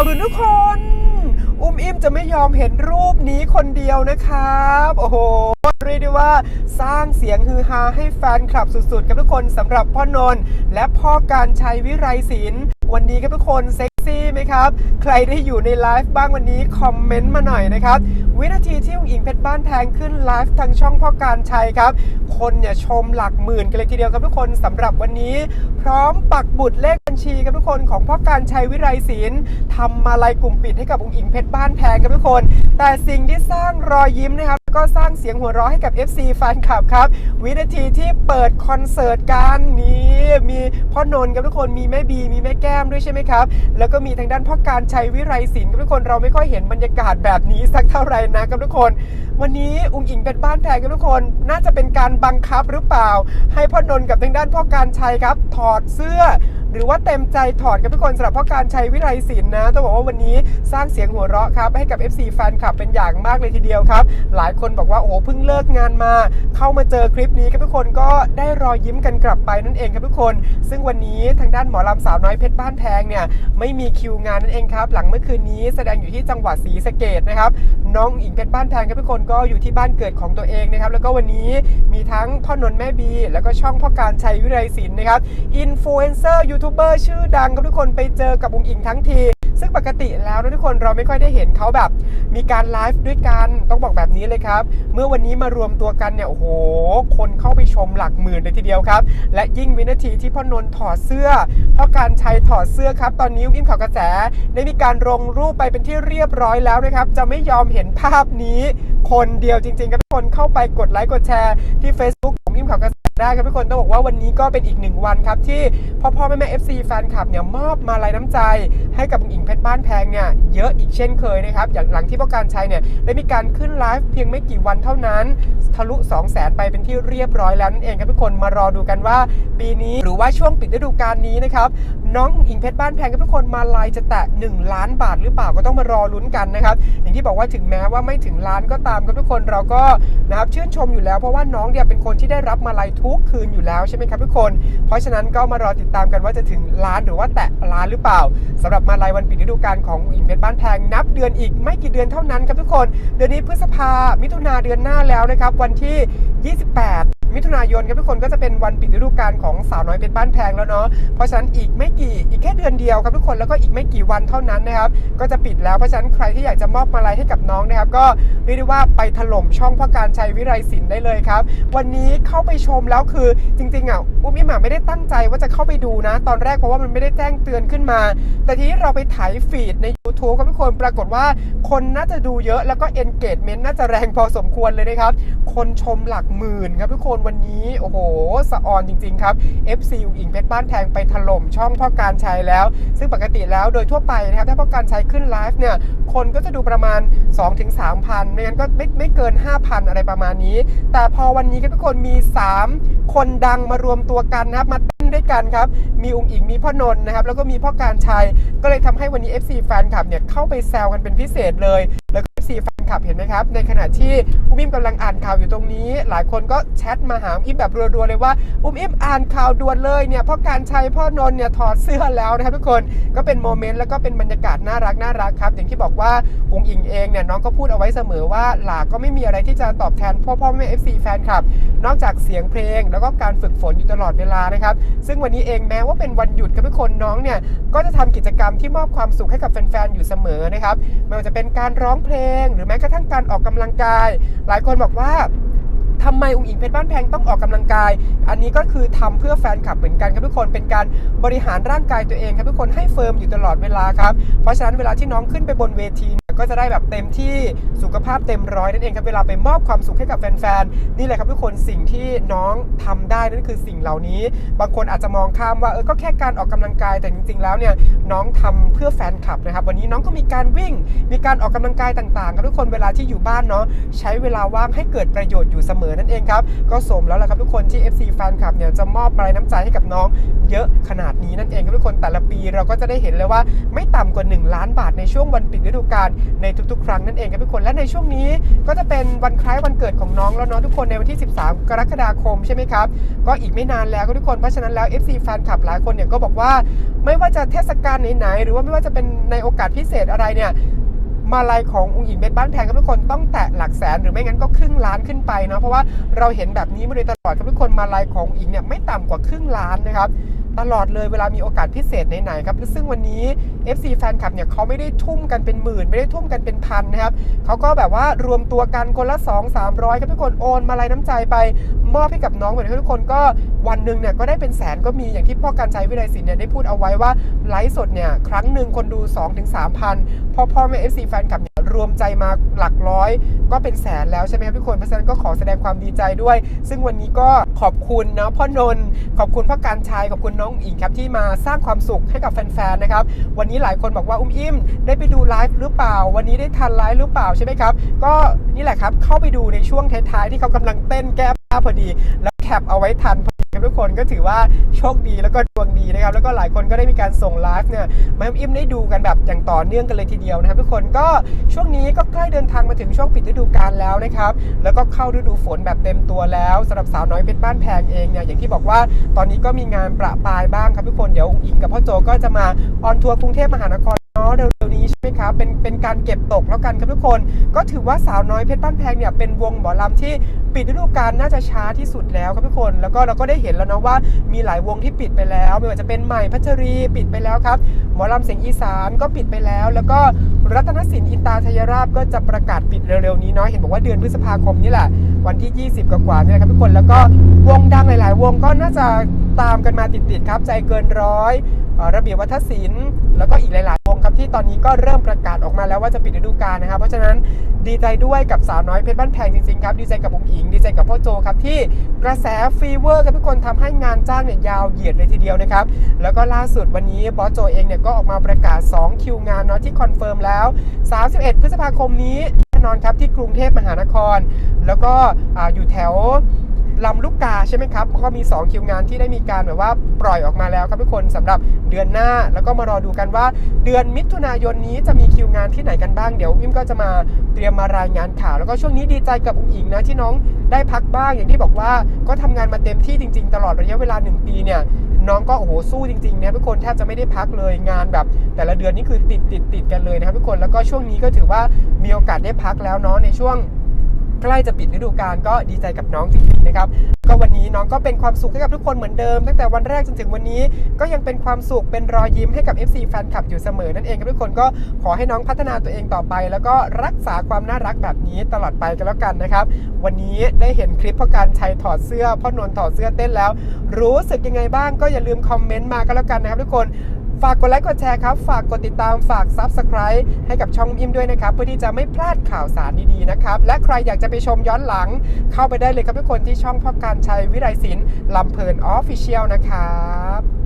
าวด่วนทุกคน อุ้มอิ่มจะไม่ยอมเห็นรูปนี้คนเดียวนะครับ โอ้โหเรียกได้ว่าสร้างเสียงฮือฮาให้แฟนคลับสุดๆ กับทุกคนสำหรับพ่อนนท์และพ่อการชัยวิไรศิลป์วันนี้ครับทุกคนเซ็ก ซี่ไหมครับ ใครได้อยู่ในไลฟ์บ้างวันนี้คอมเมนต์มาหน่อยนะครับ วินาทีที่องอิงเพชรบ้านแพงขึ้นไลฟ์ทางช่องพ่อการชัยครับ คนเนี่ยชมหลักหมื่นกันเลยทีเดียวครับทุกคนสำหรับวันนี้ พร้อมปักบุตรเลขบัญชีครับทุกคนของพ่อการชัยวิไรศิลป์ทำมาลายกลุ่มปิดให้กับองค์อิงเพชรบ้านแพงครับทุกคน แต่สิ่งที่สร้างรอยยิ้มนะครับ ก็สร้างเสียงหัวเราะให้กับ FC แฟนคลับครับ วินาทีที่เปิดคอนเสิร์ตกันนี่มีพ่อนนท์ครับทุกคนมีแม่บี มีแม่แก้มด้วยใช่ไหมครับ แล้วก็มีทางด้านพ่อการชัยวิไรศิลป์ครับทุกคนเราไม่ค่อยเห็นบรรยากาศแบบนี้สักเท่าไหร่นะครับทุกคน วันนี้อุ้งอิงเป็นบ้านแพงครับทุกคนน่าจะเป็นการบังคับหรือเปล่า ให้พ่อนนท์กับทางด้านพ่อการชัยครับ ถอดเสื้อ หรือว่าเต็มใจถอดกับทุกคนสำหรับพ่อการชัยวิไรศิลป์นะต้องบอกว่าวันนี้สร้างเสียงหัวเราะครับให้กับ FC แฟนคลับเป็นอย่างมากเลยทีเดียวครับ หลายคนบอกว่าโอ้โหเพิ่งเลิกงานมา เข้ามาเจอคลิปนี้ครับทุกคนก็ได้รอยยิ้มกันกลับไปนั่นเองครับทุกคน ซึ่งวันนี้ทางด้านหมอลำสาวน้อยเพชรบ้านแพงเนี่ยไม่มีคิวงานนั่นเองครับ หลังเมื่อคืนนี้แสดงอยู่ที่จังหวัดศรีสะเกดนะครับน้องอิงเพชรบ้านแพงครับทุกคนก็อยู่ที่บ้านเกิดของตัวเองนะครับแล้วก็วันนี้มีทั้งพ่อนนท์แม่บี แล้วก็ช่องพ่อการชัยวิไรศิลป์นะครับอินฟลูเอนเซอร์ยูทูบเบอร์ชื่อดังครับทุกคนไปเจอกับองอิงทั้งที ซึ่งปกติแล้วนะทุกคนเราไม่ค่อยได้เห็นเขาแบบ มีการไลฟ์ด้วยกันต้องบอกแบบนี้เลยครับ เมื่อวันนี้มารวมตัวกันเนี่ยโอ้โห คนเข้าไปชมหลักหมื่นเลยทีเดียวครับ และยิ่งวินาทีที่พ่อนนท์ถอดเสื้อพ่อการชัยถอดเสื้อครับ ตอนนี้อิมข่าวกระแสได้มีการลงรูปไปเป็นที่เรียบร้อยแล้วนะครับ จะไม่ยอมเห็นภาพนี้ คนเดียวจริงๆครับทุกคนเข้าไปกดไลค์กดแชร์ที่ Facebook ได้ครับทุกคนต้องบอกว่าวันนี้ก็เป็นอีกหนึ่งวันครับที่พ่อพ่อแม่แม่ FC แฟนคลับเนี่ยมอบมาลายน้ำใจ ให้กับคุณอิงเพชรบ้านแพงเนี่ยเยอะอีกเช่นเคยนะครับอย่างหลังที่พ่อการชัยเนี่ยได้มีการขึ้นไลฟ์เพียงไม่กี่วันเท่านั้น ทะลุ 2 0 0 0 0นไปเป็นที่เรียบร้อยแล้วนั่นเองครับทุกคนมารอดูกันว่า ปีนี้หรือว่าช่วงปิดฤดูกาลนี้นะครับ น้องอิงเพชรบ้านแพงครับทุกคนมาลายจะแตะ 1 ล้านบาทหรือเปล่าก็ต้องมารอลุ้นกันนะครับ อย่างที่บอกว่าถึงแม้ว่าไม่ถึงล้านก็ตามครับทุกคนเราก็นะครับชื่นชมอยู่แล้วเพราะว่าน้องเนี่ยเป็นคนที่ได้รับมาลัยทุกคืนอยู่แล้วใช่ไหมครับทุกคน เพราะฉะนั้นก็มารอติดตามกันว่าจะถึงล้านหรือว่าแตะล้านหรือเปล่าสำหรับมาลัยวันปิดฤดูกาลของอุ๋งอิงเพชรบ้านแพงนับเดือนอีกไม่กี่เดือนเท่านั้นครับทุกคน เดือนนี้พฤษภามิถุนาเดือนหน้าแล้วนะครับวันที่ 28 มิถุนายนครับทุกคนก็จะเป็นวันปิดฤดูกาลของสาวน้อยเพชรบ้านแพงแล้วเนาะเพราะฉะนั้นอีกไม่กี่อีกแค่เดือนเดียวครับทุกคนแล้วก็อีกไม่กี่วันเท่านั้นนะครับก็จะปิดแล้วเพราะฉะนั้นใครที่อยากจะมอบมาลัยให้กับน้องนะครับก็เรียกได้ว่าไปถล่มช่องพ่อการชัยวิไรศิลป์ได้เลยครับ วันนี้เข้าไปชมแล้วคือจริงๆอะอุ้มอิมอะไม่ได้ตั้งใจว่าจะเข้าไปดูนะ ตอนแรกเพราะว่ามันไม่ได้แจ้งเตือนขึ้นมา แต่ทีนี้เราไปถ่ายฟีดใน YouTube ครับทุกคนปรากฏว่าคนน่าจะดูเยอะแล้วก็ engagement น่าจะแรงพอสมควรเลยนะครับ คนชมหลักหมื่นครับทุกคนวันนี้ โอ้โห สะออนจริง ๆ ครับ FC อุ๋งอิงเพชรบ้านแพงไปถล่มช่องพ่อการชัยแล้ว ซึ่งปกติแล้วโดยทั่วไปนะครับ ถ้าพ่อการชัยขึ้นไลฟ์เนี่ย คนก็จะดูประมาณ 2-3,000ไม่งั้นก็ไม่ไม่เกิน 5,000 อะไรประมาณนี้ แต่พอวันนี้ครับทุกคนมี 3 คนดังมารวมตัวกันนะครับมา ด้วยกันครับ มีองค์อิงมีพ่อนนท์นะครับแล้วก็มีพ่อการชัยก็เลยทำให้วันนี้ FC แฟนคลับเนี่ยเข้าไปแซวกันเป็นพิเศษเลย แล้วก็ FC แฟนคลับเห็นไหมครับ ในขณะที่อุ้มอิมกำลังอ่านข่าวอยู่ตรงนี้ หลายคนก็แชทมาหาอุ้มอิมแบบรัวๆเลยว่าอุ้มอิมอ่านข่าวด่วนเลยเนี่ยพ่อการชัยพ่อนนท์เนี่ยถอดเสื้อแล้วนะครับทุกคนก็เป็นโมเมนต์แล้วก็เป็นบรรยากาศน่ารักน่ารักครับอย่างที่บอกว่าอุ๋งอิงเองเนี่ยน้องก็พูดเอาไว้เสมอว่าหลาก็ไม่มีอะไรที่จะตอบแทนพ่อพ่อแม่ FC แฟนคลับ นอกจากเสียงเพลง แล้วก็การฝึกฝนอยู่ตลอดเวลานะครับซึ่งวันนี้เองแม้ว่าเป็นวันหยุดครับทุกคนน้องเนี่ยก็จะทำกิจกรรมที่มอบความสุขให้กับแฟนๆอยู่เสมอนะครับไม่ว่าจะเป็นการร้องเพลง หรือแม้กระทั่งการออกกำลังกาย หลายคนบอกว่าทำไมอุ้งอิงเพชรบ้านแพงต้องออกกำลังกาย อันนี้ก็คือทำเพื่อแฟนคลับเหมือนกันครับทุกคน เป็นการบริหารร่างกายตัวเองครับทุกคนให้เฟิร์มอยู่ตลอดเวลาครับ เพราะฉะนั้นเวลาที่น้องขึ้นไปบนเวที ก็จะได้แบบเต็มที่สุขภาพเต็มร้อยนั่นเองครับเวลาไปมอบความสุขให้กับแฟนๆนี่แหละครับทุกคนสิ่งที่น้องทำได้นั่นคือสิ่งเหล่านี้ บางคนอาจจะมองข้ามว่าเออก็แค่การออกกำลังกายแต่จริง ๆ แล้วเนี่ยน้องทำเพื่อแฟนคลับนะครับวันนี้น้องก็มีการวิ่งมีการออกกำลังกายต่างๆครับทุกคนเวลาที่อยู่บ้านเนาะใช้เวลาว่างให้เกิดประโยชน์อยู่เสมอนั่นเองครับก็สมแล้วแหละครับทุกคนที่ FC แฟนคลับเนี่ยจะมอบมาลัยน้ำใจให้กับน้องเยอะขนาดนี้นั่นเองครับทุกคนแต่ละปีเราก็จะได้เห็นเลยว่าไม่ต่ำกว่า 1 ล้านบาทในช่วงวันปิดฤดูกาลในทุกๆ ครั้งนั่นเองครับทุกคนและในช่วงนี้ก็จะเป็นวันคล้ายวันเกิดของน้องแล้วเนาะทุกคนในวันที่ 13 กรกฎาคมใช่ไหมครับก็อีกไม่นานแล้วก็ทุกคนเพราะฉะนั้นแล้ว FC แฟนคลับหลายคนเนี่ยก็บอกว่าไม่ว่าจะเทศกาลไหนๆหรือว่าไม่ว่าจะเป็นในโอกาสพิเศษอะไรเนี่ยมาลัยขององค์หญิงเบสบ้านแพงครับทุกคนต้องแตะหลักแสนหรือไม่งั้นก็ครึ่งล้านขึ้นไปเนาะเพราะว่าเราเห็นแบบนี้มาโดยตลอดครับทุกคนมาลัยขององค์หญิงเนี่ยไม่ต่ำกว่าครึ่งล้านนะครับ ตลอดเลยเวลามีโอกาสพิเศษไหนๆครับซึ่งวันนี้ FC แฟนคลับเนี่ยเขาไม่ได้ทุ่มกันเป็นหมื่น ไม่ได้ทุ่มกันเป็นพันนะครับเขาก็แบบว่ารวมตัวกันคนละ 2 300ครับทุกคนโอนมาลัยน้ำใจไป มอบให้กับน้องเหมือนทุกคนก็วันหนึ่งเนี่ยก็ได้เป็นแสนก็มีอย่างที่พ่อการชัยวิไลศิลป์เนี่ยได้พูดเอาไว้ว่าไลฟ์สดเนี่ยครั้งหนึ่งคนดู 2-3พันพอพ่อแม่ FC แฟนคลับ วมใจมาหลักร้อย ก็เป็นแสนแล้วใช่ไหมครับทุกคนเพราะฉะนั้นก็ขอแสดงความดีใจด้วย ซึ่งวันนี้ก็ขอบคุณเนาะพ่อนนท์ขอบคุณพ่อการชัยขอบคุณน้องอิงครับที่มาสร้างความสุขให้กับแฟนๆนะครับวันนี้หลายคนบอกว่าอุ้มอิ่มได้ไปดูไลฟ์หรือเปล่า วันนี้ได้ทันไลฟ์หรือเปล่าใช่ไหมครับ ก็นี่แหละครับเข้าไปดูในช่วงท้ายๆที่เขากำลังเต้นแก้ผ้าพอดี แล้วแคปเอาไว้ทันพอ ดีครับทุกคนก็ถือว่าโชคดีแล้วก็ดวงดีนะครับ แล้วก็หลายคนก็ได้มีการส่งไลฟ์เนี่ยมาให้อิ่มได้ดูกันแบบอย่างต่อเนื่องกันเลยทีเดียวนะครับ ทุกคนก็ช่วงนี้ก็ใกล้เดินทางมาถึงช่วงปิดฤดูกาลแล้วนะครับแล้วก็เข้าฤดูฝนแบบเต็มตัวแล้วสำหรับสาวน้อยเพชรบ้านแพงเองเนี่ยอย่างที่บอกว่าตอนนี้ก็มีงานประปายบ้างครับทุกคนเดี๋ยวอุ๋งอิงกับพ่อโจก็จะมาออนทัวร์กรุงเทพมหานคร เนาะเร็วๆนี้ใช่ไหมครับเป็นเป็นการเก็บตกแล้วกันครับทุกคน ก็ถือว่าสาวน้อยเพชรบ้านแพงเนี่ยเป็นวงหมอลำที่ปิดฤดูกาลน่าจะช้าที่สุดแล้วครับทุกคน แล้วก็เราก็ได้เห็นแล้วนะว่ามีหลายวงที่ปิดไปแล้ว ไม่ว่าจะเป็นใหม่พัชรีปิดไปแล้วครับ หมอลำเสียงอีสานก็ปิดไปแล้ว แล้วก็ รัตนสินอินตาทยราบก็จะประกาศปิดเร็วๆนี้เนาะเห็นบอกว่าเดือนพฤษภาคมนี่แหละ วันที่ 20 กว่าๆเนี่ยนะครับทุกคนแล้วก็วงดังหลาย ๆ วงก็น่าจะตามกันมาติดๆครับใจเกินร้อยระเบียบวัฒนศิลป์แล้วก็อีกหลาย ๆ วงครับที่ตอนนี้ก็เริ่มประกาศออกมาแล้วว่าจะปิดฤดูกาลนะครับ เพราะฉะนั้นดีใจด้วยกับสาวน้อยเพชรบ้านแพงจริง ๆ ครับ ดีใจกับองค์อิง ดีใจกับพ่อโจครับที่กระแสฟีเวอร์ครับทุกคนทำให้งานจ้างเนี่ยยาวเหยียดเลยทีเดียวนะครับ แล้วก็ล่าสุดวันนี้บอสโจเองเนี่ยก็ออกมาประกาศ 2 คิวงานเนาะที่คอนเฟิร์มแล้ว31 พฤษภาคมนี้แน่นอนครับที่กรุงเทพมหานคร แล้วก็ออยู่แถวลำลูกกาใช่ไหมครับ ก็มี 2 คิวงานที่ได้มีการแบบว่าปล่อยออกมาแล้วครับทุกคนสำหรับเดือนหน้า แล้วก็มารอดูกันว่าเดือนมิถุนายนนี้จะมีคิวงานที่ไหนกันบ้าง เดี๋ยววิมก็จะมาเตรียมมารายงานข่าว แล้วก็ช่วงนี้ดีใจกับอุ้งอิงนะที่น้องได้พักบ้างอย่างที่บอกว่าก็ทำงานมาเต็มที่จริง ๆ ตลอดระยะเวลา 1 ปีเนี่ย น้องก็โอ้โหสู้จริงๆนะทุกคนแทบจะไม่ได้พักเลยงานแบบแต่ละเดือนนี่คือติดติดติดกันเลยนะครับทุกคนแล้วก็ช่วงนี้ก็ถือว่ามีโอกาสได้พักแล้วเนาะในช่วง ใกล้จะปิดฤดูกาลก็ดีใจกับน้องจริงๆนะครับก็วันนี้น้องก็เป็นความสุขให้กับทุกคนเหมือนเดิม ตั้งแต่วันแรกจนถึงวันนี้ก็ยังเป็นความสุขเป็นรอยยิ้มให้กับ FC แฟนคลับอยู่เสมอนั่นเองครับทุกคนก็ขอให้น้องพัฒนาตัวเองต่อไป แล้วก็รักษาความน่ารักแบบนี้ตลอดไปกันแล้วกันนะครับ วันนี้ได้เห็นคลิปพ่อการชัยถอดเสื้อพ่อนนท์ถอดเสื้อเต้นแล้ว รู้สึกยังไงบ้างก็อย่าลืมคอมเมนต์มากันแล้วกันนะครับทุกคน ฝากกดไลค์กดแชร์ครับ ฝากกดติดตามฝาก Subscribe ให้กับช่องอิมด้วยนะครับ เพื่อที่จะไม่พลาดข่าวสารดีๆนะครับ และใครอยากจะไปชมย้อนหลัง เข้าไปได้เลยครับทุกคนที่ช่องพ่อการชัยวิไลศิลป์ลำเพลินออฟฟิเชียลนะครับ